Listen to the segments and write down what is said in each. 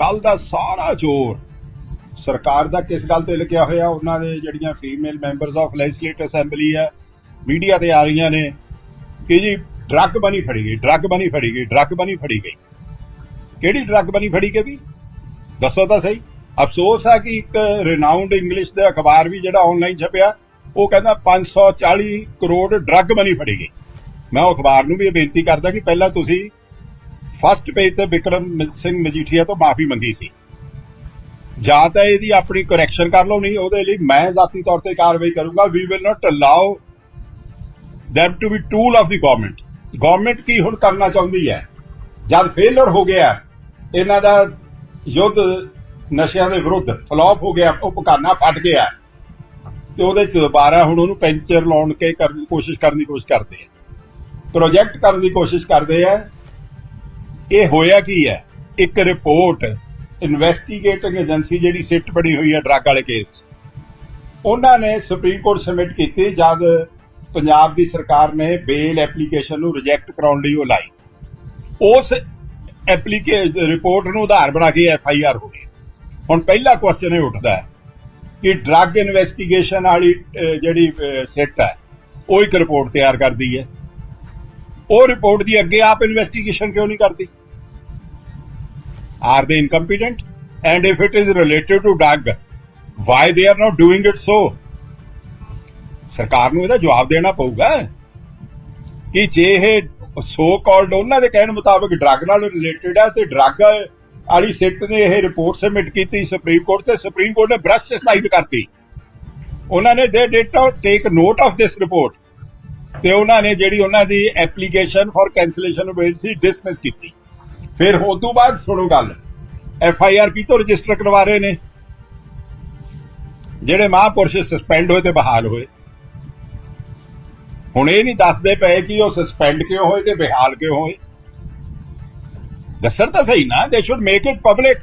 ਕੱਲ ਦਾ ਸਾਰਾ ਜ਼ੋਰ। ਸਰਕਾਰ ਦਾ ਕਿਸ ਗੱਲ ਤੇ ਲੱਗਿਆ ਹੋਇਆ? ਉਹਨਾਂ ਦੇ ਜਿਹੜੀਆਂ female members of legislative assembly ਹੈ ਮੀਡੀਆ ਤੇ ਆ ਰਹੀਆਂ ਨੇ। ਕਿ ਜੀ ਡਰੱਗ ਬਣੀ ਫੜੀ ਗਈ ਡਰੱਗ ਬਣੀ ਫੜੀ ਗਈ ਡਰੱਗ ਬਣੀ ਫੜੀ ਗਈ। ਕਿਹੜੀ ਡਰੱਗ ਬਣੀ ਫੜੀ ਗਈ ਵੀ? ਦੱਸੋ ਤਾਂ ਸਹੀ। ਅਫਸੋਸ ਹੈ ਕਿ ਇੱਕ ਰਿਨਾਊਂਡ ਇੰਗਲਿਸ਼ ਦਾ ਅਖਬਾਰ ਵੀ ਜਿਹੜਾ ਆਨਲਾਈਨ ਛਪਿਆ, ਉਹ ਕਹਿੰਦਾ 540 ਕਰੋੜ ਡਰੱਗ ਬਣੀ ਫੜੀ ਗਈ। ਮੈਂ ਉਹ ਅਖਬਾਰ ਨੂੰ ਵੀ ਇਹ ਬੇਨਤੀ ਕਰਦਾ ਕਿ ਪਹਿਲਾਂ ਤੁਸੀਂ ਫਸਟ ਪੇਜ ਤੇ ਵਿਕਰਮ ਸਿੰਘ ਮਜੀਠੀਆ ਤੋਂ ਮਾਫੀ ਮੰਗੀ ਸੀ। ਜਾਂ ਤਾਂ ਇਹਦੀ ਆਪਣੀ ਕਰੈਕਸ਼ਨ ਕਰ ਲਓ, ਨਹੀਂ ਉਹਦੇ ਲਈ ਮੈਂ ਜ਼ਾਤੀ ਤੌਰ ਤੇ ਕਾਰਵਾਈ ਕਰੂੰਗਾ। We will not allow them to be tool of the government government ਕੀ ਹੁਣ ਕਰਨਾ ਚਾਹੁੰਦੀ ਹੈ? ਜਦ ਫੇਲਰ ਹੋ ਗਿਆ, ਇਹਨਾਂ ਦਾ ਯੁੱਧ ਨਸ਼ਿਆਂ ਦੇ ਵਿਰੁੱਧ ਫਲॉप ਹੋ ਗਿਆ, ਉਹ ਪਕਾਨਾ ਫਟ ਗਿਆ। ਤੇ ਉਹਦੇ ਚ ਦੁਬਾਰਾ ਹੁਣ ਉਹਨੂੰ ਪੈਂਚਰ ਲਾਉਣ ਕੇ ਕਰਨ ਦੀ ਕੋਸ਼ਿਸ਼ ਕਰਨ ਦੀ ਕੋਸ਼ਿਸ਼ ਕਰਦੇ ਆ। ਪ੍ਰੋਜੈਕਟ ਕਰਨ ਦੀ ਕੋਸ਼ਿਸ਼ ਕਰਦੇ ਆ। ਇਹ ਹੋਇਆ ਕੀ ਹੈ? ਇੱਕ ਰਿਪੋਰਟ ਇਨਵੈਸਟੀਗੇਟਿੰਗ ਏਜੰਸੀ ਜਿਹੜੀ ਸਿੱਟ ਬਣੀ ਹੋਈ ਹੈ ਡਰੱਗ ਵਾਲੇ ਕੇਸ 'ਚ। ਉਹਨਾਂ ਨੇ ਸੁਪਰੀਮ ਕੋਰਟ ਸਬਮਿਟ ਕੀਤੀ ਜਦ ਪੰਜਾਬ ਦੀ ਸਰਕਾਰ ਨੇ ਬੇਲ ਐਪਲੀਕੇਸ਼ਨ ਨੂੰ ਰਿਜੈਕਟ ਕਰਾਉਣ ਲਈ ਉਹ ਲਾਈ। ਉਸ ਐਪਲੀਕੇ ਰਿਪੋਰਟ ਨੂੰ ਆਧਾਰ ਬਣਾ ਕੇ ਐਫ ਆਈ ਆਰ ਹੋ ਗਈ। ਹੁਣ ਪਹਿਲਾ ਕੁਐਸਚਨ ਇਹ ਉੱਠਦਾ ਹੈ ਕਿ ਡਰੱਗ ਇਨਵੈਸਟੀਗੇਸ਼ਨ ਵਾਲੀ ਜਿਹੜੀ ਸਿੱਟ ਹੈ, ਉਹ ਇੱਕ ਰਿਪੋਰਟ ਤਿਆਰ ਕਰਦੀ ਹੈ। ਉਹ ਰਿਪੋਰਟ ਦੀ ਅੱਗੇ ਆਪ ਇਨਵੈਸਟੀਗੇਸ਼ਨ ਕਿਉਂ ਨਹੀਂ ਕਰਦੀ? Are they incompetent? And if it is related to drug why they are not doing it so? ਸਰਕਾਰ ਨੂੰ ਇਹਦਾ ਜਵਾਬ ਦੇਣਾ ਪਊਗਾ। ਕਿ ਜੇ ਇਹ ਸੋ ਕਾਲਡ ਉਹਨਾਂ ਦੇ ਕਹਿਣ ਮੁਤਾਬਕ ਡਰੱਗ ਨਾਲ ਰਿਲੇਟਡ ਹੈ ਤੇ ਡਰੱਗ ਵਾਲੀ ਸਿੱਟ ਨੇ ਇਹ ਰਿਪੋਰਟ ਸਬਮਿਟ ਕੀਤੀ ਸੁਪਰੀਮ ਕੋਰਟ ਤੇ ਸੁਪਰੀਮ ਕੋਰਟ ਨੇ ਬ੍ਰਸ਼ ਸਾਈਡ ਕਰਤੀ। ਉਹਨਾਂ ਨੇ they did take note of this report ਤੇ ਉਹਨਾਂ ਨੇ ਜਿਹੜੀ ਉਹਨਾਂ ਦੀ ਐਪਲੀਕੇਸ਼ਨ ਫॉर ਕੈਂਸਲੇਸ਼ਨ ਬੇਲ ਸੀ ਡਿਸਮਿਸ ਕੀਤੀ। ਫਿਰ ਉਸ ਤੋਂ ਬਾਅਦ ਸੁਣੋ ਗੱਲ। ਐਫ ਆਈ ਆਰ ਕਿਤੋਂ ਰਜਿਸਟਰ ਕਰਵਾ ਰਹੇ ਨੇ। ਜਿਹੜੇ ਮਹਾਂਪੁਰਸ਼ ਸਸਪੈਂਡ ਹੋਏ ਤੇ ਬਹਾਲ ਹੋਏ। ਹੁਣ ਇਹ ਨਹੀਂ ਦੱਸਦੇ ਪਏ ਕਿ ਉਹ ਸਸਪੈਂਡ ਕਿਉਂ ਹੋਏ ਤੇ ਬਹਾਲ ਕਿਉਂ ਹੋਏ। ਦੱਸਣ ਤਾਂ ਸਹੀ ਨਾ ਦੇ ਸ਼ੁੱਡ ਮੇਕ ਇਟ ਪਬਲਿਕ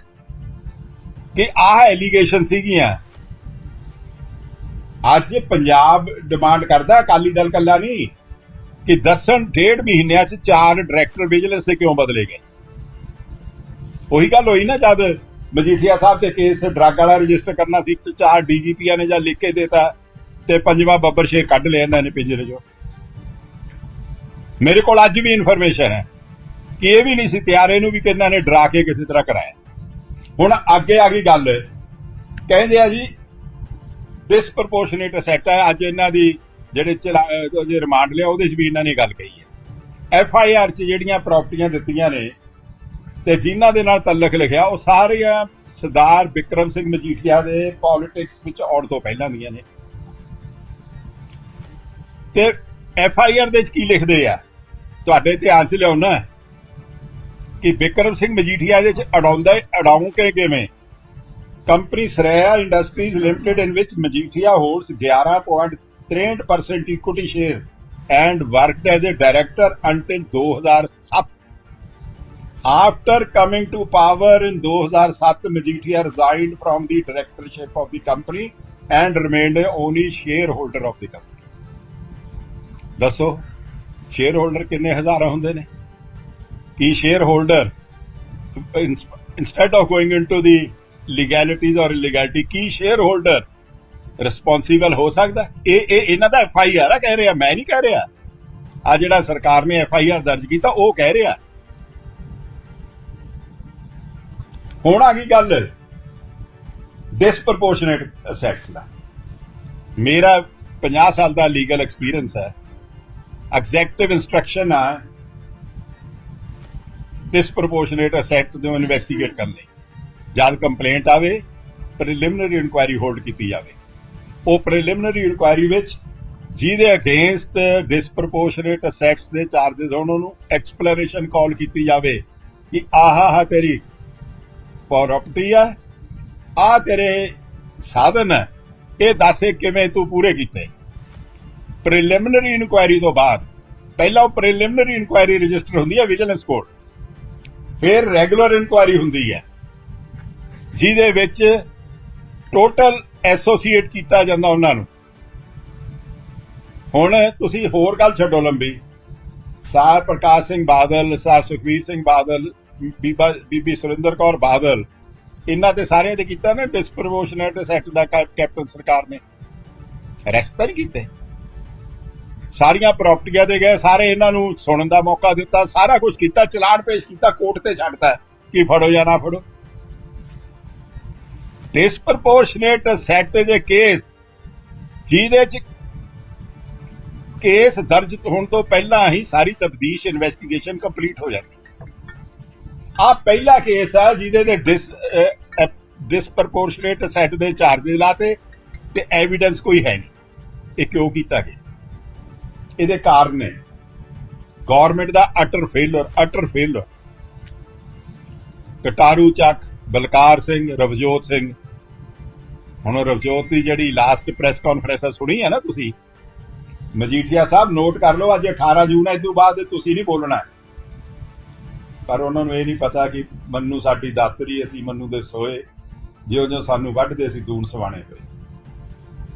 ਕਿ ਆਹ ਐਲੀਗੇਸ਼ਨ ਸੀਗੀਆਂ। ਅੱਜ ਪੰਜਾਬ ਡਿਮਾਂਡ ਕਰਦਾ, ਅਕਾਲੀ ਦਲ ਕੱਲਾ ਨਹੀਂ, ਕਿ ਦੱਸਣ ਡੇਢ ਮਹੀਨਿਆਂ ਚ ਚਾਰ ਡਾਇਰੈਕਟਰ ਵਿਜੀਲੈਂਸ ਦੇ ਕਿਉਂ ਬਦਲੇ ਗਏ? ਉਹੀ ਗੱਲ ਹੋਈ ਨਾ ਜਦ ਮਜੀਠੀਆ ਸਾਹਿਬ ਤੇ ਕੇਸ ਡਰੱਗ ਵਾਲਾ ਰਜਿਸਟਰ ਕਰਨਾ ਸੀ, ਤੇ ਚਾਰ ਡੀਜੀਪੀਆਂ ਨੇ ਜਾਂ ਲਿਖ ਕੇ ਦੇਤਾ ਤੇ ਪੰਜਵਾਂ ਬੱਬਰ ਸ਼ੇਖ ਕੱਢ ਲਿਆ ਇਹਨਾਂ ਨੇ ਪਿੰਜਰੇ ਚੋਂ। ਮੇਰੇ ਕੋਲ ਅੱਜ ਵੀ ਇਨਫੋਰਮੇਸ਼ਨ ਹੈ ਕਿ ਇਹ ਵੀ ਨਹੀਂ ਸੀ, ਤਿਆਰ ਇਹਨੂੰ ਵੀ ਕਿ ਇਹਨਾਂ ਨੇ ਡਰਾ ਕੇ ਕਿਸੇ ਤਰ੍ਹਾਂ ਕਰਾਇਆ। ਹੁਣ ਅੱਗੇ ਆ ਗਈ ਗੱਲ। ਕਹਿੰਦੇ ਆ ਜੀ ਡਿਸਪ੍ਰੋਪੋਰਸ਼ਨੇਟ ਅਸੈਟ ਹੈ, ਅੱਜ ਇਹਨਾਂ ਦੀ ਜਿਹੜੇ ਚਲਾ ਜੇ ਰਿਮਾਂਡ ਲਿਆ, ਉਹਦੇ 'ਚ ਵੀ ਇਹਨਾਂ ਨੇ ਗੱਲ ਕਹੀ ਹੈ। ਐਫ ਆਈ ਆਰ 'ਚ ਜਿਹੜੀਆਂ ਪ੍ਰਾਪਰਟੀਆਂ ਦਿੱਤੀਆਂ ਨੇ ਤੇ ਜਿਨ੍ਹਾਂ ਦੇ ਨਾਲ ਤਲਕ ਲਿਖਿਆ, ਉਹ ਸਾਰੀਆਂ ਸਰਦਾਰ ਵਿਕਰਮ ਸਿੰਘ ਮਜੀਠੀਆ ਦੇ ਪੋਲਿਟਿਕਸ ਵਿੱਚ ਆਉਣ ਤੋਂ ਪਹਿਲਾਂ ਦੀਆਂ ਨੇ। ਤੇ ਐਫ ਆਈ ਆਰ ਦੇ ਵਿੱਚ ਕੀ ਲਿਖਦੇ ਆ? ਤੁਹਾਡੇ ਧਿਆਨ 'ਚ ਲਿਆਉਣਾ ਕਿ ਵਿਕਰਮ ਸਿੰਘ ਮਜੀਠੀਆ ਦੇ ਵਿੱਚ ਅਡਾਉਂਦਾ ਅਡਾਉਂ ਕੇ ਕਿਵੇਂ? Company Saraya industries limited in which Majithia holds 11.63% equity shares and worked as a director until 2007 After coming to power in 2007, Majeethia resigned from the directorship of the company and remained a only shareholder of the company. ਦੱਸੋ share holder ਕਿੰਨੇ ਹਜ਼ਾਰਾਂ ਹੁੰਦੇ ਨੇ ਕੀ share holder instead of going into the legalities or illegality Ki share holder responsible ਹੋ ਸਕਦਾ ਇਹ ਇਹ ਇਹਨਾਂ ਦਾ ਐਫ ਆਈ ਆਰ ਆ ਕਹਿ ਰਿਹਾ ਮੈਂ ਨਹੀਂ ਕਹਿ ਰਿਹਾ ਆ ਜਿਹੜਾ ਸਰਕਾਰ ਨੇ ਐਫ ਆਈ ਆਰ ਦਰਜ ਕੀਤਾ ਉਹ ਕਹਿ ਰਿਹਾ ਹੁਣ ਆ ਗਈ ਗੱਲ। ਡਿਸਪ੍ਰੋਪੋਰਸ਼ਨੇਟ ਅਸੈਟਸ ਦਾ। ਮੇਰਾ 50 ਸਾਲ ਦਾ ਲੀਗਲ ਐਕਸਪੀਰੀਅੰਸ ਹੈ। ਐਗਜ਼ੈਕਟਿਵ ਇਨਸਟਰਕਸ਼ਨ ਆ ਡਿਸਪ੍ਰੋਪੋਰਸ਼ਨੇਟ ਅਸੈਟ ਨੂੰ ਇਨਵੈਸਟੀਗੇਟ ਕਰਨ ਲਈ। ਜਦ ਕੰਪਲੇਂਟ ਆਵੇ ਪ੍ਰੀਲਿਮਿਨਰੀ ਇਨਕੁਆਇਰੀ ਹੋਲਡ ਕੀਤੀ ਜਾਵੇ। ਉਹ ਪ੍ਰੀਲਿਮਿਨਰੀ ਇਨਕੁਆਇਰੀ ਵਿੱਚ ਜਿਹਦੇ ਅਗੇਂਸਟ ਡਿਸਪ੍ਰੋਪੋਰਸ਼ਨੇਟ ਅਸੈਟਸ ਦੇ ਚਾਰजेस ਹੋਣ ਉਹਨੂੰ ਐਕਸਪਲੇਨੇਸ਼ਨ ਕਾਲ ਕੀਤੀ ਜਾਵੇ ਕਿ ਆਹ ਹਾ ਤੇਰੀ ਪ੍ਰਾਪਰਟੀ ਆ ਆ ਤੇਰੇ ਸਾਧਨ ਹੈ ਇਹ ਦੱਸ ਕਿਵੇਂ ਤੂੰ ਪੂਰੇ ਕੀਤੇ। ਪ੍ਰੀਲਿਮਿਨਰੀ ਇਨਕੁਆਇਰੀ ਤੋਂ ਬਾਅਦ। ਪਹਿਲਾਂ ਉਹ ਪ੍ਰੀਲਿਮਿਨਰੀ ਇਨਕੁਆਇਰੀ ਰਜਿਸਟਰ ਹੁੰਦੀ ਹੈ ਵਿਜੀਲੈਂਸ ਕੋਰਟ ਫਿਰ ਰੈਗੂਲਰ ਇਨਕੁਆਇਰੀ ਹੁੰਦੀ ਹੈ ਜਿਹਦੇ ਵਿੱਚ ਟੋਟਲ ਐਸੋਸੀਏਟ ਕੀਤਾ ਜਾਂਦਾ ਉਹਨਾਂ ਨੂੰ। ਹੁਣ ਤੁਸੀਂ ਹੋਰ ਗੱਲ ਛੱਡੋ ਲੰਬੀ। ਸਾਰ ਪ੍ਰਕਾਸ਼ ਸਿੰਘ ਬਾਦਲ, ਸਾਰ ਸੁਖਵੀਰ ਸਿੰਘ ਬਾਦਲ ਬੀਬਾ ਬੀਬੀ ਸੁਰਿੰਦਰ ਕੌਰ ਬਾਦਲ, ਇਹਨਾਂ ਤੇ ਸਾਰਿਆਂ ਤੇ ਕੀਤਾ ਨਾ ਡਿਸਪ੍ਰੋਪੋਰਸ਼ਨੇਟ ਸੈਕਟ ਦਾ ਕੈਪਟਨ ਸਰਕਾਰ ਨੇ। ਅਰੈਸਟ ਤਾਂ ਕੀਤੇ। ਸਾਰੀਆਂ ਪ੍ਰਾਪਰਟੀਆਂ ਦੇ ਗਏ, ਸਾਰੇ ਇਹਨਾਂ ਨੂੰ ਸੁਣਨ ਦਾ ਮੌਕਾ ਦਿੱਤਾ, ਸਾਰਾ ਕੁਝ ਕੀਤਾ, ਚਲਾਨ ਪੇਸ਼ ਕੀਤਾ, ਕੋਰਟ ਤੇ ਛੱਡਤਾ। ਕਿ ਫੜੋ ਜਾਂ ਨਾ ਫੜੋ। ਡਿਸਪ੍ਰੋਪੋਰਸ਼ਨੇਟ ਸੈੱਟ ਦੇ ਕੇਸ ਜਿਹਦੇ ਚ ਕੇਸ ਦਰਜ ਹੋਣ ਤੋਂ ਪਹਿਲਾਂ ਹੀ ਸਾਰੀ ਤਬਦੀਸ਼ ਇਨਵੈਸਟੀਗੇਸ਼ਨ ਕੰਪਲੀਟ ਹੋ ਜਾਂਦੀ ਆ ਪਹਿਲਾ ਕੇਸ ਆ ਜਿਹਦੇ ਤੇ ਡਿਸ ਡਿਸਪ੍ਰੋਪੋਰਸ਼ਨੇਟ ਸੈੱਟ ਦੇ ਚਾਰजेस ਲਾਤੇ ਤੇ ਐਵੀਡੈਂਸ ਕੋਈ ਹੈ ਨਹੀਂ। ਇਹ ਕਿਉਂ ਕੀਤਾ ਗਿਆ? ਇਹਦੇ ਕਾਰਨ ਨੇ ਗਵਰਨਮੈਂਟ ਦਾ utter failure utter failure Kataru Chak, Balkar Singh, Ravjot Singh. ਹੁਣ ਰਵਜੋਤ ਦੀ ਜਿਹੜੀ ਲਾਸਟ ਪ੍ਰੈਸ ਕਾਨਫਰੰਸ ਸੁਣੀ ਹੈ ਨਾ ਤੁਸੀਂ? ਮਜੀਠੀਆ ਸਾਹਿਬ ਨੋਟ ਕਰ ਲਓ, ਅੱਜ 18 ਜੂਨ ਹੈ ਇਸ ਤੋਂ ਬਾਅਦ ਤੁਸੀਂ ਨਹੀਂ ਬੋਲਣਾ। ਪਰ ਉਹਨਾਂ ਨੂੰ ਇਹ ਨਹੀਂ ਪਤਾ ਕਿ ਮੰਨੂ ਸਾਡੀ ਦਾਤਰੀ ਅਸੀਂ ਮੰਨੂ ਦੇ ਸੋਏ। ਜਿਉਂ ਜਿਉਂ ਸਾਨੂੰ ਵੱਢਦੇ ਸੀ ਦੂਣ ਸਵਾਣੇ ਹੋਏ।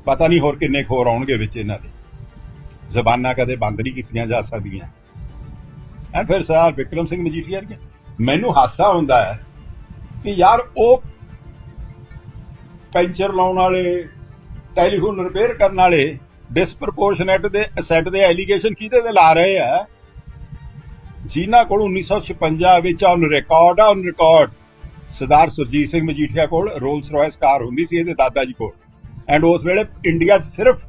ਪਤਾ ਨਹੀਂ ਹੋਰ ਕਿੰਨੇ ਖੋਰ ਆਉਣਗੇ ਵਿੱਚ ਇਹਨਾਂ ਦੇ। ਜ਼ਬਾਨਾਂ ਕਦੇ ਬੰਦ ਨਹੀਂ ਕੀਤੀਆਂ ਜਾ ਸਕਦੀਆਂ। ਐ ਫਿਰ ਸਰ ਵਿਕਰਮ ਸਿੰਘ ਮਜੀਠੀਆ ਜੀ ਮੈਨੂੰ ਹਾਸਾ ਹੁੰਦਾ ਹੈ ਕਿ ਯਾਰ ਉਹ ਪੈਂਚਰ ਲਾਉਣ ਵਾਲੇ, ਟੈਲੀਫੋਨ ਰਿਪੇਅਰ ਕਰਨ ਵਾਲੇ ਡਿਸਪ੍ਰੋਪੋਰਸ਼ਨੇਟ ਦੇ ਅਸੈਟ ਦੇ ਐਲੀਗੇਸ਼ਨ ਕਿਹਦੇ ਤੇ ਲਾ ਰਹੇ ਆ? ਜਿਨ੍ਹਾਂ ਕੋਲ 1956 ਵਿੱਚ ਔਨ ਰਿਕਾਰਡ ਆ ਔਨ ਰਿਕਾਰਡ ਸਰਦਾਰ ਸੁਰਜੀਤ ਸਿੰਘ ਮਜੀਠੀਆ ਕੋਲ ਰੋਲਸ ਰਾਇਸ ਕਾਰ ਹੁੰਦੀ ਸੀ, ਇਹਦੇ ਦਾਦਾ ਜੀ ਕੋਲ। ਐਂਡ ਉਸ ਵੇਲੇ ਇੰਡੀਆ 'ਚ ਸਿਰਫ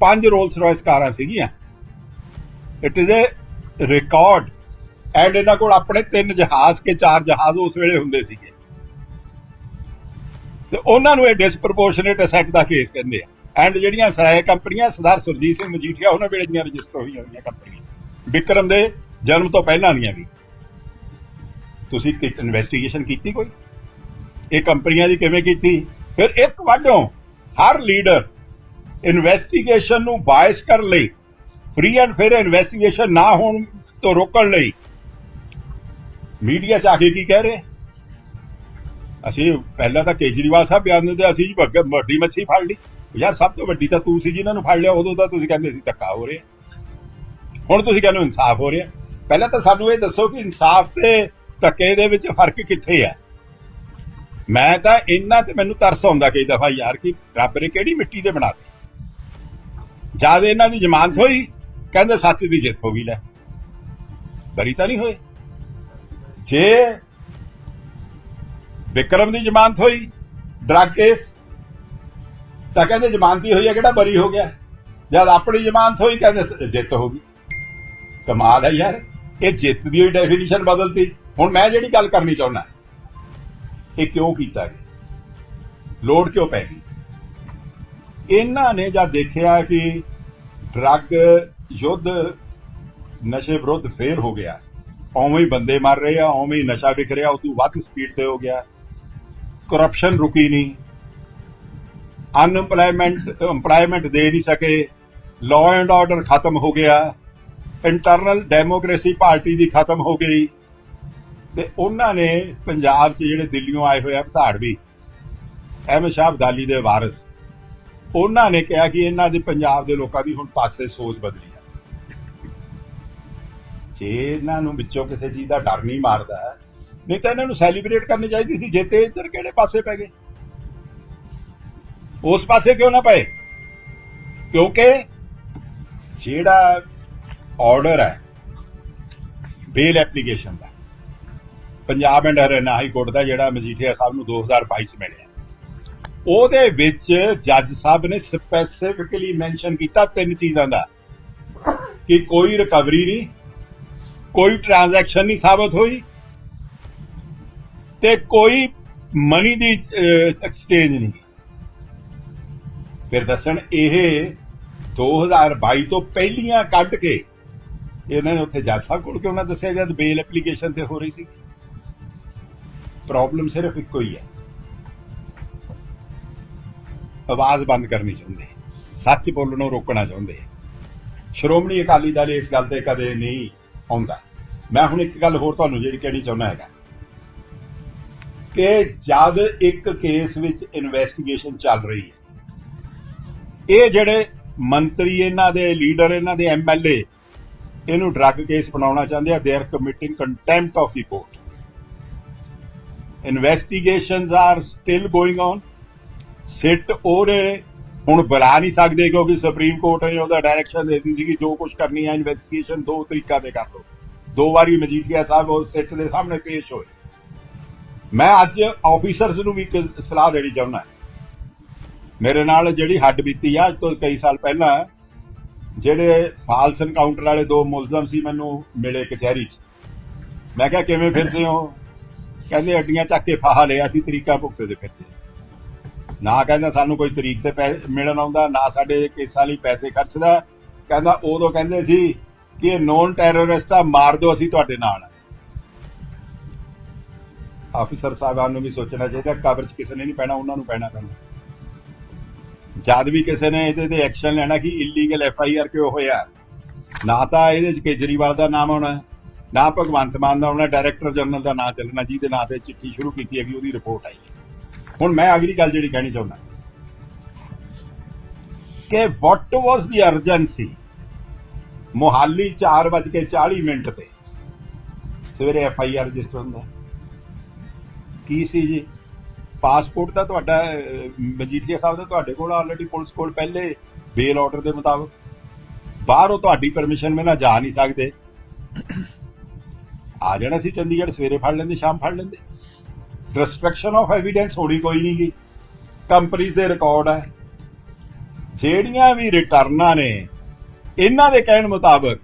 ਪੰਜ ਰੋਲਸ ਰਾਇਸ ਕਾਰਾਂ ਸੀਗੀਆਂ। It is a record and ਇਹਨਾਂ ਕੋਲ ਆਪਣੇ ਤਿੰਨ ਜਹਾਜ਼ ਕੇ ਚਾਰ ਜਹਾਜ਼ ਉਸ ਵੇਲੇ ਹੁੰਦੇ ਸੀਗੇ। ਤੇ ਉਹਨਾਂ ਨੂੰ ਇਹ ਡਿਸਪ੍ਰੋਪੋਰਸ਼ਨੇਟ ਅਸੈਟ ਦਾ ਕੇਸ ਕਹਿੰਦੇ ਆ। ਐਂਡ ਜਿਹੜੀਆਂ ਸਰਾਏ ਕੰਪਨੀਆਂ, ਸਰਦਾਰ ਸੁਰਜੀਤ ਸਿੰਘ ਮਜੀਠੀਆ, ਉਹਨਾਂ ਵੇਲੇ ਦੀਆਂ ਰਜਿਸਟਰ ਹੋਈਆਂ ਹੋਈਆਂ ਕੰਪਨੀਆਂ। ਵਿਕਰਮ ਦੇ ਜਨਮ ਤੋਂ ਪਹਿਲਾਂ ਦੀਆਂ ਵੀ ਤੁਸੀਂ ਇੱਕ ਇਨਵੈਸਟੀਗੇਸ਼ਨ ਕੀਤੀ ਕੋਈ? ਇਹ ਕੰਪਨੀਆਂ ਦੀ ਕਿਵੇਂ ਕੀਤੀ? ਫਿਰ ਇੱਕ ਵਾਢੋਂ। ਹਰ ਲੀਡਰ ਇਨਵੈਸਟੀਗੇਸ਼ਨ ਨੂੰ ਬਾਇਸ ਕਰਨ ਲਈ ਫ੍ਰੀ ਐਂਡ ਫੇਅਰ ਇਨਵੈਸਟੀਗੇਸ਼ਨ ਨਾ ਹੋਣ ਤੋਂ ਰੋਕਣ ਲਈ ਮੀਡੀਆ ਚ ਆ ਕੇ ਕੀ ਕਹਿ ਰਹੇ? ਅਸੀਂ ਪਹਿਲਾਂ ਤਾਂ ਕੇਜਰੀਵਾਲ ਸਾਹਿਬ ਬਿਆਨ ਦਿੰਦੇ ਅਸੀਂ ਜੀ ਵੱਗ- ਵੱਡੀ ਮੱਛੀ ਫੜ ਲਈ। ਯਾਰ ਸਭ ਤੋਂ ਵੱਡੀ ਤਾਂ ਤੂੰ ਸੀ, ਜਿਨ੍ਹਾਂ ਨੂੰ ਫੜ ਲਿਆ, ਉਦੋਂ ਤਾਂ ਤੁਸੀਂ ਕਹਿੰਦੇ ਸੀ ਧੱਕਾ ਹੋ ਰਿਹਾ। ਹੁਣ ਤੁਸੀਂ ਕਹਿੰਦੇ ਹੋ ਇਨਸਾਫ ਹੋ ਰਿਹਾ। ਪਹਿਲਾਂ ਤਾਂ ਸਾਨੂੰ ਇਹ ਦੱਸੋ ਕਿ ਇਨਸਾਫ ਤੇ ਧੱਕੇ ਦੇ ਵਿੱਚ ਫ਼ਰਕ ਕਿੱਥੇ ਹੈ ਮੈਂ ਤਾਂ ਇੰਨਾ ਤੇ ਮੈਨੂੰ ਤਰਸ ਆਉਂਦਾ ਕਈ ਦਫਾ ਯਾਰ ਕਿ ਰੱਬ ਨੇ ਕਿਹੜੀ ਮਿੱਟੀ ਦੇ ਬਣਾਤੇ ਜਦ ਇਹਨਾਂ ਦੀ ਜ਼ਮਾਨਤ ਹੋਈ, ਕਹਿੰਦੇ ਸੱਚ ਦੀ ਜਿੱਤ ਹੋ ਗਈ ਲੈ। ਬਰੀ ਤਾਂ ਨਹੀਂ ਹੋਏ। ਜੇ ਵਿਕਰਮ ਦੀ ਜ਼ਮਾਨਤ ਹੋਈ, ਡਰੱਗ ਕੇਸ, ਤਾਂ ਕਹਿੰਦੇ ਜ਼ਮਾਨਤੀ ਹੋਈ ਹੈ, ਕਿਹੜਾ ਬਰੀ ਹੋ ਗਿਆ? ਜਦ ਆਪਣੀ ਜ਼ਮਾਨਤ ਹੋਈ, ਕਹਿੰਦੇ ਜਿੱਤ ਹੋ ਗਈ। ਕਮਾਲ ਹੈ ਯਾਰ। ਇਹ ਜਿੱਤ ਦੀ ਹੋਈ ਡੈਫੀਨੇਸ਼ਨ ਬਦਲਤੀ। ਹੁਣ ਮੈਂ ਜਿਹੜੀ ਗੱਲ ਕਰਨੀ ਚਾਹੁੰਦਾ, ਇਹ ਕਿਉਂ ਕੀਤਾ ਗਿਆ? ਲੋੜ ਕਿਉਂ ਪੈ ਗਈ? ਇਹਨਾਂ ਨੇ ਜਦ ਦੇਖਿਆ ਕਿ ਡਰੱਗ ਯੁੱਧ ਨਸ਼ੇ ਵਿਰੁੱਧ ਫੇਲ ਹੋ ਗਿਆ, ਉਵੇਂ ਹੀ ਬੰਦੇ ਮਰ ਰਹੇ ਆ, ਉਵੇਂ ਹੀ ਨਸ਼ਾ ਵਿਕ ਰਿਹਾ ਉਹ ਉਦੋਂ ਵੱਧ ਸਪੀਡ ਤੇ ਹੋ ਗਿਆ। ਕਰਪਸ਼ਨ ਰੁਕੀ ਨਹੀਂ। ਅਨਐਮਪਲੋਇਮੈਂਟ ਐਮਪਲੋਇਮੈਂਟ ਦੇ ਨਹੀਂ ਸਕੇ। ਲਾਅ ਐਂਡ ਆਰਡਰ ਖਤਮ ਹੋ ਗਿਆ। ਇੰਟਰਨਲ ਡੈਮੋਕ੍ਰੇਸੀ ਪਾਰਟੀ ਦੀ ਖਤਮ ਹੋ ਗਈ। ਤੇ ਉਹਨਾਂ ਨੇ ਪੰਜਾਬ 'ਚ ਜਿਹੜੇ ਦਿੱਲੀੋਂ ਆਏ ਹੋਏ ਆ, ਭਤਾੜਵੀ ਅਹਿਮਦ ਸ਼ਾਹ ਅਬਦਾਲੀ ਦੇ ਵਾਰਿਸ, ਉਹਨਾਂ ਨੇ ਕਿਹਾ ਕਿ ਇਹਨਾਂ ਦੀ ਪੰਜਾਬ ਦੇ ਲੋਕਾਂ ਦੀ ਹੁਣ ਪਾਸੇ ਸੋਚ ਬਦਲੀ ਹੈ ਜੇ ਇਹਨਾਂ ਨੂੰ ਵਿੱਚੋਂ ਕਿਸੇ ਚੀਜ਼ ਦਾ ਡਰ ਨਹੀਂ ਮਾਰਦਾ, ਨਹੀਂ ਤਾਂ ਇਹਨਾਂ ਨੂੰ ਸੈਲੀਬ੍ਰੇਟ ਕਰਨੀ ਚਾਹੀਦੀ ਸੀ, ਜੇ ਤੇ ਇੱਧਰ ਕਿਹੜੇ ਪਾਸੇ ਪੈ ਗਏ? ਉਸ ਪਾਸੇ ਕਿਉਂ ਨਾ ਪਏ? ਕਿਉਂਕਿ ਜਿਹੜਾ ਆਰਡਰ ਹੈ। Bail application the. Punjab and Haryana high court ਦਾ ਜਿਹੜਾ ਮਜੀਠੀਆ ਸਾਹਿਬ ਨੂੰ 2022 ਚ ਮਿਲਿਆ। ਉਹਦੇ ਵਿੱਚ ਜੱਜ ਸਾਹਿਬ ਨੇ ਸਪੈਸੀਫਿਕਲੀ ਮੈਂਸ਼ਨ ਕੀਤਾ ਤਿੰਨ ਚੀਜ਼ਾਂ ਦਾ। ਕਿ ਕੋਈ ਰਿਕਵਰੀ ਨਹੀਂ, ਕੋਈ ਟ੍ਰਾਂਜੈਕਸ਼ਨ ਨਹੀਂ ਸਾਬਤ ਹੋਈ, ਤੇ ਕੋਈ ਮਨੀ ਦੀ ਐਕਸਚੇਂਜ ਨਹੀਂ। ਫਿਰ ਦੱਸਣ ਇਹ 2022 ਤੋਂ ਪਹਿਲੀਆਂ ਕੱਢ ਕੇ ਇਹਨਾਂ ਨੇ ਉੱਥੇ ਜੱਜ ਸਾਹਿਬ ਕੋਲ ਕਿਉਂ ਨਾ ਦੱਸਿਆ ਜਦ ਬੇਲ ਐਪਲੀਕੇਸ਼ਨ ਤੇ ਹੋ ਰਹੀ ਸੀ। ਪ੍ਰੋਬਲਮ ਸਿਰਫ ਇੱਕੋ ਹੀ ਹੈ। ਆਵਾਜ਼ ਬੰਦ ਕਰਨੀ ਚਾਹੁੰਦੇ ਸੱਚ ਬੋਲਣੋਂ ਰੋਕਣਾ ਚਾਹੁੰਦੇ ਸ਼੍ਰੋਮਣੀ ਅਕਾਲੀ ਦਲ ਇਸ ਗੱਲ ਤੇ ਕਦੇ ਨਹੀਂ ਆਉਂਦਾ। ਮੈਂ ਹੁਣ ਇੱਕ ਗੱਲ ਹੋਰ ਤੁਹਾਨੂੰ ਜਿਹੜੀ ਕਹਿਣੀ ਚਾਹੁੰਦਾ ਹੈਗਾ। ਕਿ ਜਦ ਇੱਕ ਕੇਸ ਵਿੱਚ ਇਨਵੈਸਟੀਗੇਸ਼ਨ ਚੱਲ ਰਹੀ ਹੈ, ਇਹ ਜਿਹੜੇ ਮੰਤਰੀ ਇਹਨਾਂ ਦੇ ਲੀਡਰ ਇਹਨਾਂ ਦੇ ਐਮਐਲਏ ਇਹਨੂੰ ਡਰੱਗ ਕੇਸ ਬਣਾਉਣਾ ਚਾਹੁੰਦੇ ਆ they are committing contempt of the court investigations are still going on SIT ਉਹਦੇ ਹੁਣ ਬੁਲਾ ਨਹੀਂ ਸਕਦੇ ਕਿਉਂਕਿ ਸੁਪਰੀਮ ਕੋਰਟ ਨੇ ਉਹਦਾ ਡਾਇਰੈਕਸ਼ਨ ਦੇ ਦਿੱਤੀ ਸੀ ਕਿ ਜੋ ਕੁਝ ਕਰਨੀ ਹੈ ਇਨਵੈਸਟੀਗੇਸ਼ਨ ਦੋ ਤਰੀਕਾ ਦੇ ਕਰ ਲਓ। ਦੋ ਵਾਰੀ ਮਜੀਠੀਆ ਸਾਹਿਬ ਉਹ ਸਿੱਟ ਦੇ ਸਾਹਮਣੇ ਪੇਸ਼ ਹੋਏ। ਮੈਂ ਅੱਜ ਆਫੀਸਰਸ ਨੂੰ ਵੀ ਇੱਕ ਸਲਾਹ ਦੇਣੀ ਚਾਹੁੰਦਾ। ਮੇਰੇ ਨਾਲ ਜਿਹੜੀ ਹੱਡ ਬੀਤੀ ਆ, ਅੱਜ ਤੋਂ ਕਈ ਸਾਲ ਪਹਿਲਾਂ ਜਿਹੜੇ ਫਾਲਸ ਐਨਕਾਊਂਟਰ ਵਾਲੇ ਦੋ ਮੁਲਜ਼ਮ ਸੀ ਮੈਨੂੰ ਮਿਲੇ ਕਚਹਿਰੀ 'ਚ। ਮੈਂ ਕਿਹਾ, ਕਿਵੇਂ ਫਿਰਦੇ ਹੋ? ਕਹਿੰਦੇ, ਅੱਡੀਆਂ ਚੱਕ ਕੇ ਫਾਹਾ ਲਿਆ ਸੀ, ਤਰੀਕਾ ਭੁਗਤੇ ਦੇ ਫਿਰਦੇ ਨਾ ਕਹਿੰਦਾ, ਸਾਨੂੰ ਕੋਈ ਤਰੀਕ ਤੇ ਮਿਲਣ ਆਉਂਦਾ, ਨਾ ਸਾਡੇ ਕੇਸਾਂ ਲਈ ਪੈਸੇ ਖਰਚਦਾ। ਕਹਿੰਦਾ, ਉਦੋਂ ਕਹਿੰਦੇ ਸੀ ਕਿ ਇਹ ਨੋਨ ਟੈਰਰਿਸਟ ਆ, ਮਾਰ ਦਿਓ, ਅਸੀਂ ਤੁਹਾਡੇ ਨਾਲ ਆ। ਆਫੀਸਰ ਸਾਹਿਬਾਨ ਨੂੰ ਵੀ ਸੋਚਣਾ ਚਾਹੀਦਾ, ਕਬਰ 'ਚ ਕਿਸੇ ਨੇ ਨਹੀਂ ਪੈਣਾ, ਉਹਨਾਂ ਨੂੰ ਪੈਣਾ ਪੈਣਾ। ਜਦ ਵੀ ਕਿਸੇ ਨੇ ਇਹਦੇ ਤੇ ਐਕਸ਼ਨ ਲੈਣਾ ਕਿ ਇਲੀਗਲ ਐਫ ਆਈ ਆਰ ਕਿਉਂ ਹੋਇਆ? ਨਾ ਤਾਂ ਇਹਦੇ 'ਚ ਕੇਜਰੀਵਾਲ ਦਾ ਨਾਮ ਆਉਣਾ, ਨਾ ਭਗਵੰਤ ਮਾਨ ਦਾ ਆਉਣਾ ਡਾਇਰੈਕਟਰ ਜਨਰਲ ਦਾ ਨਾਮ ਚੱਲਣਾ, ਜਿਹਦੇ ਨਾਂ ਤੇ ਚਿੱਠੀ ਸ਼ੁਰੂ ਕੀਤੀ ਹੈਗੀ ਉਹਦੀ ਰਿਪੋਰਟ ਆਈ ਹੈ। ਹੁਣ ਮੈਂ ਅਗਲੀ ਗੱਲ ਜਿਹੜੀ ਕਹਿਣੀ ਚਾਹੁੰਦਾ ਕਿ what was the urgency Mohali 4:40 minute ਤੇ ਸਵੇਰੇ ਐਫ ਆਈ ਆਰ ਰਜਿਸਟਰ ਹੁੰਦਾ। ਕੀ ਸੀ ਜੀ? ਪਾਸਪੋਰਟ ਦਾ ਤੁਹਾਡਾ ਮਜੀਠੀਆ ਸਾਹਿਬ ਦਾ ਤੁਹਾਡੇ ਕੋਲ ਆਲਰੇਡੀ ਪੁਲਿਸ ਕੋਲ ਪਹਿਲੇ ਬੇਲ ਆਰਡਰ ਦੇ ਮੁਤਾਬਕ। ਬਾਹਰੋਂ ਤੁਹਾਡੀ ਪਰਮਿਸ਼ਨ ਬਿਨਾਂ ਜਾ ਨਹੀਂ ਸਕਦੇ। ਆ ਜਾਣਾ ਸੀ ਚੰਡੀਗੜ੍ਹ, ਸਵੇਰੇ ਫੜ ਲੈਂਦੇ, ਸ਼ਾਮ ਫੜ ਲੈਂਦੇ। ਡਿਸਟਰਕਸ਼ਨ ਆਫ ਐਵੀਡੈਂਸ ਹੋਣੀ ਕੋਈ ਨਹੀਂ ਗੀ। ਕੰਪਨੀਜ਼ ਦੇ ਰਿਕਾਰਡ ਹੈ ਜਿਹੜੀਆਂ ਵੀ ਰਿਟਰਨਾਂ ਨੇ, ਇਹਨਾਂ ਦੇ ਕਹਿਣ ਮੁਤਾਬਕ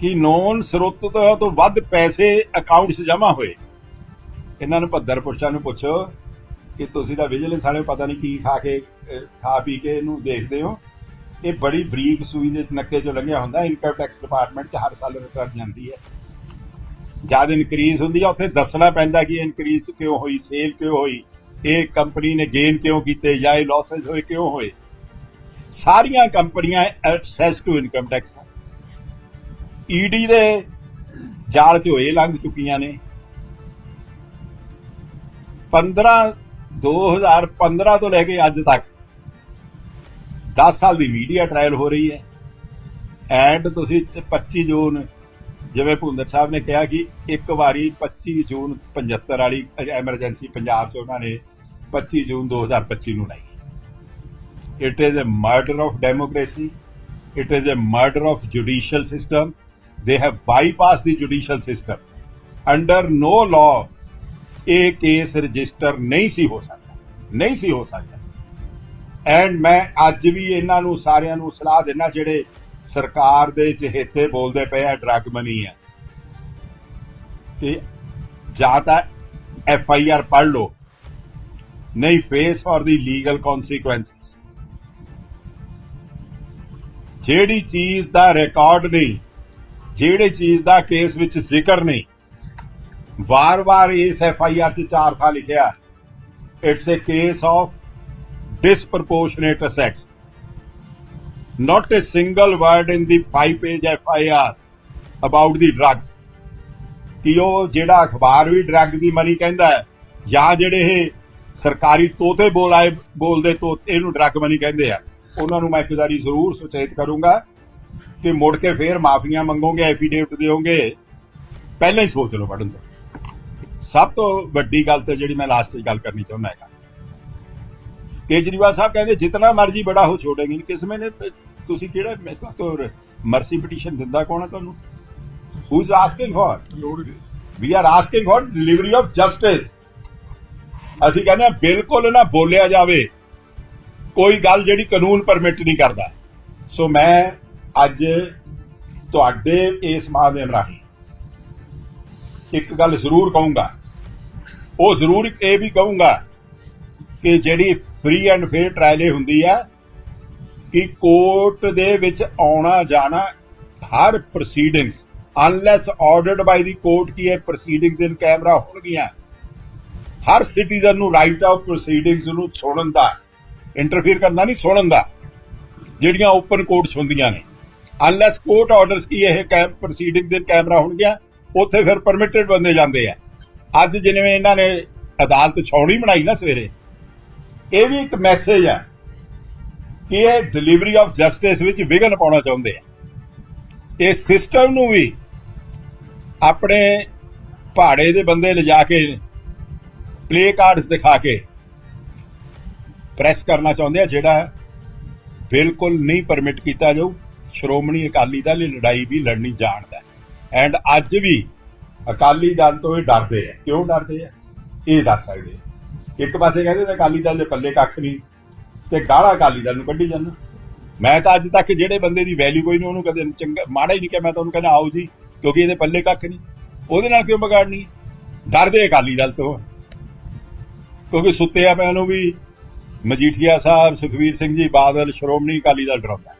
ਕਿ ਨੌਨ ਸਰੋਤ ਤੋਂ ਵੱਧ ਪੈਸੇ ਅਕਾਊਂਟ 'ਚ ਜਮ੍ਹਾਂ ਹੋਏ। ਇਹਨਾਂ ਨੂੰ ਭੱਦਰ ਪੁਰਸ਼ਾਂ ਨੂੰ ਪੁੱਛੋ ਕਿ ਤੁਸੀਂ ਤਾਂ ਵਿਜੀਲੈਂਸ ਵਾਲੇ ਪਤਾ ਨਹੀਂ ਕੀ ਖਾ ਕੇ ਖਾ ਪੀ ਕੇ ਇਹਨੂੰ ਦੇਖਦੇ ਹੋ। ਇਹ ਬੜੀ ਬਰੀਕ ਸੂਈ ਦੇ ਨੱਕੇ ਚੋਂ ਲੰਘਿਆ ਹੁੰਦਾ ਇਨਕਮ ਟੈਕਸ ਡਿਪਾਰਟਮੈਂਟ 'ਚ ਹਰ ਸਾਲ ਰਿਟਰਨ ਜਾਂਦੀ ਹੈ। ਜਦ ਇਨਕਰੀਜ਼ ਹੁੰਦੀ ਹੈ ਉੱਥੇ ਦੱਸਣਾ ਪੈਂਦਾ ਕਿ ਇਨਕਰੀਜ਼ ਕਿਉਂ ਹੋਈ ਸੇਲ ਕਿਉਂ ਹੋਈ, ਇਹ ਕੰਪਨੀ ਨੇ ਗੇਨ ਕਿਉਂ ਕੀਤੇ ਜਾਂ ਇਹ ਲਾਸਸ ਹੋਏ, ਕਿਉਂ ਹੋਏ। ਸਾਰੀਆਂ ਕੰਪਨੀਆਂ access to income tax ED ਦੇ ਜਾਲ 'ਚ ਹੋਏ ਲੰਘ ਚੁੱਕੀਆਂ ਨੇ। 15 2015 ਤੋਂ ਲੈ ਕੇ ਅੱਜ ਤੱਕ 10 ਸਾਲ ਦੀ ਮੀਡੀਆ ਟ੍ਰਾਇਲ ਹੋ ਰਹੀ ਹੈ। ਐਂਡ ਤੁਸੀਂ ਚ- 25 ਜੂਨ, ਜਿਵੇਂ ਭੁੰਦਰ ਸਾਹਿਬ ਨੇ ਕਿਹਾ ਕਿ ਇੱਕ ਵਾਰੀ 25 ਜੂਨ 75 ਵਾਲੀ ਐਮਰਜੈਂਸੀ ਪੰਜਾਬ 'ਚ ਉਹਨਾਂ ਨੇ 25 ਜੂਨ 2025 ਨੂੰ ਲਾਈ। It is a murder of democracy it is a murder of judicial system they have bypass the judicial system under no law ਇਹ ਕੇਸ ਰਜਿਸਟਰ ਨਹੀਂ ਸੀ ਹੋ ਸਕਦਾ, ਨਹੀਂ ਸੀ ਹੋ ਸਕਦਾ। ਐਂਡ ਮੈਂ ਅੱਜ ਵੀ ਇਹਨਾਂ ਨੂੰ ਸਾਰਿਆਂ ਨੂੰ ਸਲਾਹ ਦੇਣਾ ਜਿਹੜੇ ਸਰਕਾਰ ਦੇ ਚਹੇਤੇ ਬੋਲਦੇ ਪਏ ਆ ਡਰੱਗ ਮਨੀ ਹੈ ਕਿ ਜਾਂ ਤਾਂ ਐਫ ਆਈ ਆਰ ਪੜ੍ਹ ਲਓ, ਨਹੀਂ face for the legal consequences ਜਿਹੜੀ ਚੀਜ਼ ਦਾ ਰਿਕਾਰਡ ਨਹੀਂ, ਜਿਹੜੀ ਚੀਜ਼ ਦਾ ਕੇਸ ਵਿੱਚ ਜ਼ਿਕਰ ਨਹੀਂ ਵਾਰ-ਵਾਰ ਇਸ ਐਫ ਆਈ ਆਰ 'ਚ ਚਾਰ ਥਾਂ ਲਿਖਿਆ it's a case of disproportionate assets. Not a single word in the five page FIR about the drugs. ਕਿ ਉਹ ਜਿਹੜਾ ਅਖਬਾਰ ਵੀ ਡਰੱਗ ਦੀ ਮਨੀ ਕਹਿੰਦਾ ਜਾਂ ਜਿਹੜੇ ਇਹ ਸਰਕਾਰੀ ਤੋਤੇ ਬੋਲਾਏ, ਬੋਲਦੇ ਤੋਤੇ, ਇਹਨੂੰ ਡਰੱਗ ਮਨੀ ਕਹਿੰਦੇ ਆ ਉਹਨਾਂ ਨੂੰ ਮੈਂ ਇੱਕ ਵਾਰੀ ਜ਼ਰੂਰ ਸੁਚੇਤ ਕਰੂੰਗਾ ਕਿ ਮੁੜ ਕੇ ਫੇਰ ਮਾਫੀਆਂ ਮੰਗੋਗੇ ਐਫੀਡੇਵਿਟ ਦਿਓਗੇ ਪਹਿਲਾਂ ਹੀ ਸੋਚ ਲਓ ਪੜਨ ਤੋਂ ਸਭ ਤੋਂ ਵੱਡੀ ਗੱਲ ਤੇ ਜਿਹੜੀ ਮੈਂ ਲਾਸਟ ਵਿੱਚ ਗੱਲ ਕਰਨੀ ਚਾਹੁੰਦਾ ਹੈਗਾ। ਕੇਜਰੀਵਾਲ ਸਾਹਿਬ ਕਹਿੰਦੇ ਜਿੰਨਾ ਮਰਜ਼ੀ ਬੜਾ ਹੋ ਛੋੜੇਗੀ ਕਿਸਮੇ ਨੇ ਤੁਸੀਂ ਕਿਹੜਾ ਮੈਂ ਤੁਹਾਨੂੰ ਮਰਸੀ ਪਟੀਸ਼ਨ ਦਿੰਦਾ ਕੌਣ ਹੈ ਤੁਹਾਨੂੰ? Who is asking for we are asking for delivery of justice ਅਸੀਂ ਕਹਿੰਦੇ ਆ ਬਿਲਕੁਲ ਨਾ ਬੋਲਿਆ ਜਾਵੇ। ਕੋਈ ਗੱਲ ਜਿਹੜੀ ਕਾਨੂੰਨ ਪਰਮਿਟ ਨਹੀਂ ਕਰਦਾ। ਸੋ ਮੈਂ ਅੱਜ ਤੁਹਾਡੇ ਇਸ ਮਾਧਿਅਮ ਰਾਹੀਂ ਇੱਕ ਗੱਲ ਜ਼ਰੂਰ ਕਹੂੰਗਾ। ਉਹ ਜ਼ਰੂਰ ਇਹ ਵੀ ਕਹੂੰਗਾ ਕਿ ਜਿਹੜੀ ਫ੍ਰੀ ਐਂਡ ਫੇਅਰ ਟ੍ਰਾਇਲ ਹੁੰਦੀ ਆ, ਕਿ ਕੋਰਟ ਦੇ ਵਿੱਚ ਆਉਣਾ ਜਾਣਾ ਹਰ proceedings unless ordered by the court ਕੀ ਇਹ ਪ੍ਰੋਸੀਡਿੰਗਸ ਇਨ ਕੈਮਰਾ ਹੋਣਗੀਆਂ, ਹਰ ਸਿਟੀਜ਼ਨ ਨੂੰ ਰਾਈਟ ਆਫ ਪ੍ਰੋਸੀਡਿੰਗਸ ਨੂੰ ਸੁਣਨ ਦਾ ਇੰਟਰਫੀਅਰ ਕਰਨਾ ਨਹੀਂ, ਸੁਣਨ ਦਾ, ਜਿਹੜੀਆਂ ਓਪਨ ਕੋਰਟਸ ਹੁੰਦੀਆਂ ਨੇ। ਅਨਲੈਸ ਕੋਰਟ ਆਰਡਰਸ ਕੀ ਇਹ ਕੈਮ ਪ੍ਰੋਸੀਡਿੰਗਸ ਇਨ ਕੈਮਰਾ ਹੋਣਗੀਆਂ, ਉੱਥੇ ਫਿਰ ਪਰਮਿਟਡ ਬੰਦੇ ਜਾਂਦੇ ਆ। ਅੱਜ ਜਿਵੇਂ ਇਹਨਾਂ ਨੇ ਅਦਾਲਤ ਛਾਉਣੀ ਬਣਾਈ ਨਾ ਸਵੇਰੇ, ਇਹ ਵੀ ਇੱਕ ਮੈਸੇਜ ਹੈ ਕਿ ਇਹ ਡਿਲੀਵਰੀ ਆਫ ਜਸਟਿਸ ਵਿੱਚ ਵਿਘਨ ਪਾਉਣਾ ਚਾਹੁੰਦੇ ਆ। ਇਹ ਸਿਸਟਮ ਨੂੰ ਵੀ ਆਪਣੇ ਪਹਾੜੇ ਦੇ ਬੰਦੇ ਲਿਜਾ ਕੇ ਪਲੇ ਕਾਰਡਸ ਦਿਖਾ ਕੇ ਪ੍ਰੈਸ ਕਰਨਾ ਚਾਹੁੰਦੇ ਆ, ਜਿਹੜਾ ਬਿਲਕੁਲ ਨਹੀਂ ਪਰਮਿਟ ਕੀਤਾ ਜਾਊ। ਸ਼੍ਰੋਮਣੀ ਅਕਾਲੀ ਦਲ ਇਹ ਲੜਾਈ ਵੀ ਲੜਨੀ ਜਾਣਦਾ ਐਂਡ ਅੱਜ ਵੀ ਅਕਾਲੀ ਦਲ ਤੋਂ ਇਹ ਡਰਦੇ ਆ। ਕਿਉਂ ਡਰਦੇ ਆ? ਇਹ ਦੱਸ ਸਕਦੇ ਇੱਕ ਪਾਸੇ ਕਹਿੰਦੇ ਨੇ ਅਕਾਲੀ ਦਲ ਦੇ ਪੱਲੇ ਕੱਖ ਨਹੀਂ ਤੇ ਗਾਲਾਂ ਅਕਾਲੀ ਦਲ ਨੂੰ ਕੱਢੀ ਜਾਂਦਾ ਮੈਂ ਤਾਂ ਅੱਜ ਤੱਕ ਜਿਹੜੇ ਬੰਦੇ ਦੀ ਵੈਲਿਊ ਕੋਈ ਨਹੀਂ, ਉਹਨੂੰ ਕਦੇ ਚੰਗਾ ਮਾੜਾ ਹੀ ਨਹੀਂ ਕਿਹਾ। ਮੈਂ ਤਾਂ ਉਹਨੂੰ ਕਹਿੰਦਾ, ਆਓ ਜੀ, ਕਿਉਂਕਿ ਇਹਦੇ ਪੱਲੇ ਕੱਖ ਨਹੀਂ। ਉਹਦੇ ਨਾਲ ਕਿਉਂ ਵਿਗਾੜਨੀ ਡਰਦੇ ਅਕਾਲੀ ਦਲ ਤੋਂ। ਕਿਉਂਕਿ ਸੁੱਤੇ ਆ ਮੈਂ ਉਹਨੂੰ ਵੀ। ਮਜੀਠੀਆ ਸਾਹਿਬ ਸੁਖਵੀਰ ਸਿੰਘ ਜੀ, ਬਾਦਲ, ਸ਼੍ਰੋਮਣੀ ਅਕਾਲੀ ਦਲ ਡਰਾਉਂਦਾ।